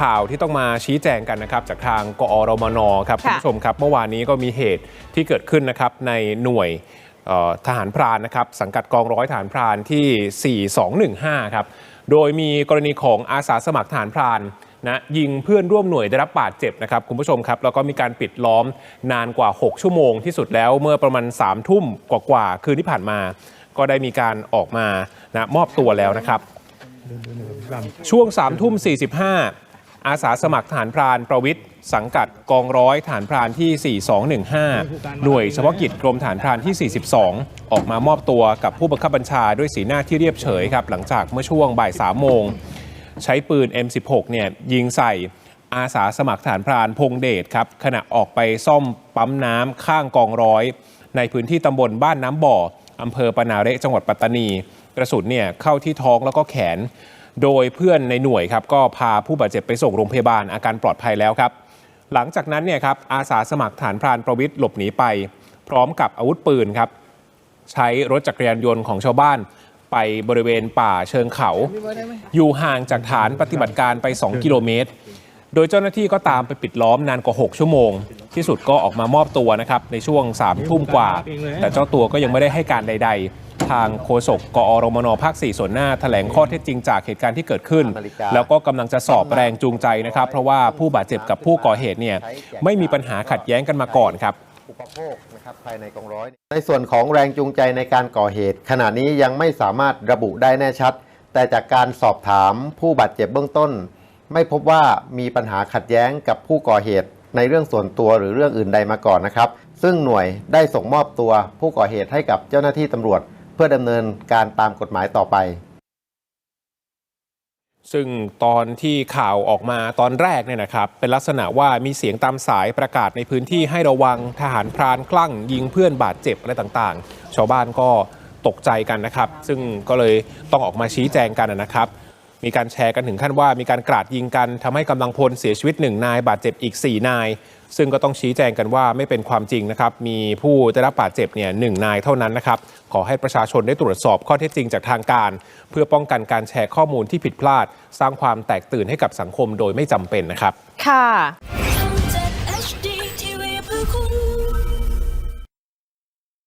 ข่าวที่ต้องมาชี้แจงกันนะครับจากทางกอรมนครับคุณค่ะผู้ชมครับ เมื่อวานนี้ก็มีเหตุที่เกิดขึ้นนะครับในหน่วยเอ่อทหารพรานนะครับสังกัดกองร้อยทหารพรานที่ 4215 ครับโดยมีกรณีของอาสาสมัครทหารพรานนะยิงเพื่อนร่วมหน่วยได้รับบาดเจ็บนะครับคุณผู้ชมครับ แล้วก็มีการปิดล้อมนานกว่า 6 ชั่วโมงที่สุดแล้วเมื่อประมาณ3ทุ่มกว่าๆคืนที่ผ่านมา ก็ได้มีการออกมานะมอบตัวแล้วนะครับช่วง3ามทุ่ม45 อาสาสมัครทหารพรานประวิทย์สังกัดกองร้อยฐานพรานที่ 4215 หน่วยเฉพาะกิจกรมฐานพรานที่ 42 ออกมามอบตัวกับผู้บังคับบัญชาด้วยสีหน้าที่เรียบเฉยครับ หลังจากเมื่อช่วงบ่าย3โมง ใช้ปืน M16 เนี่ยยิงใส่อาสาสมัครฐานพรานพงเดชครับขณะออกไปซ่อมปั๊มน้ำข้างกองร้อย ในพื้นที่ตำบลบ้านน้ำบ่ออำเภอปนาเระจังหวัดปัตตานี กระสุนเนี่ยเข้าที่ท้องแล้วก็แขน โดยเพื่อนในหน่วยครับก็พาผู้บาดเจ็บไปส่งโรงพยาบาลอาการปลอดภัยแล้วครับ หลังจากนั้นเนี่ยครับอาสาสมัครฐานพรานประวิทย์หลบหนีไป พร้อมกับอาวุธปืนครับใช้รถจักรยานยนต์ของชาวบ้านไปบริเวณป่าเชิงเขา อยู่ห่างจากฐานปฏิบัติการไป 2 กิโลเมตร โดยเจ้าหน้าที่ก็ตามไปปิดล้อมนานกว่า 6 ชั่วโมง ที่สุดก็ออกมามอบตัวนะครับในช่วง3ทุ่มกว่า แต่เจ้าตัวก็ยังไม่ได้ให้การใด ๆ ทางโฆษกกอรมนภาค 4 ส่วนหน้าแถลงข้อเท็จจริงจากเหตุการณ์ที่เกิดขึ้น แล้วก็กำลังจะสอบแรงจูงใจนะครับ เพราะว่าผู้บาดเจ็บกับผู้ก่อเหตุเนี่ยไม่มีปัญหาขัดแย้งกันมาก่อนครับอุปโภคนะครับภายในกองร้อย ในส่วนของแรงจูงใจในการก่อเหตุ ขณะนี้ยังไม่สามารถระบุได้แน่ชัด แต่จากการสอบถามผู้บาดเจ็บเบื้องต้น ไม่พบว่ามีปัญหาขัดแย้งกับผู้ก่อเหตุในเรื่องส่วนตัวหรือเรื่องอื่นใดมาก่อนนะครับ ซึ่งหน่วยได้ส่งมอบตัวผู้ก่อเหตุให้กับเจ้าหน้าที่ตำรวจ เพื่อดำเนินการตามกฎหมายต่อไปซึ่งตอนที่ข่าวออกมาตอนแรกเนี่ยนะครับ เป็นลักษณะว่ามีเสียงตามสายประกาศในพื้นที่ให้ระวังทหารพรานคลั่ง ยิงเพื่อนบาดเจ็บอะไรต่างๆ ชาวบ้านก็ตกใจกันนะครับ ซึ่งก็เลยต้องออกมาชี้แจงกันนะครับ มีการแชร์กันถึงขั้นว่ามีการกราดยิงกันทำให้กำลังพลเสียชีวิตหนึ่งนายบาดเจ็บอีก 4 นาย ซึ่งก็ต้องชี้แจงกันว่าไม่เป็นความจริงนะครับ มีผู้ได้รับบาดเจ็บเนี่ยหนึ่งนายเท่านั้นนะครับ ขอให้ประชาชนได้ตรวจสอบข้อเท็จจริงจากทางการ เพื่อป้องกันการแชร์ข้อมูลที่ผิดพลาด สร้างความแตกตื่นให้กับสังคมโดยไม่จำเป็นนะครับ ค่ะ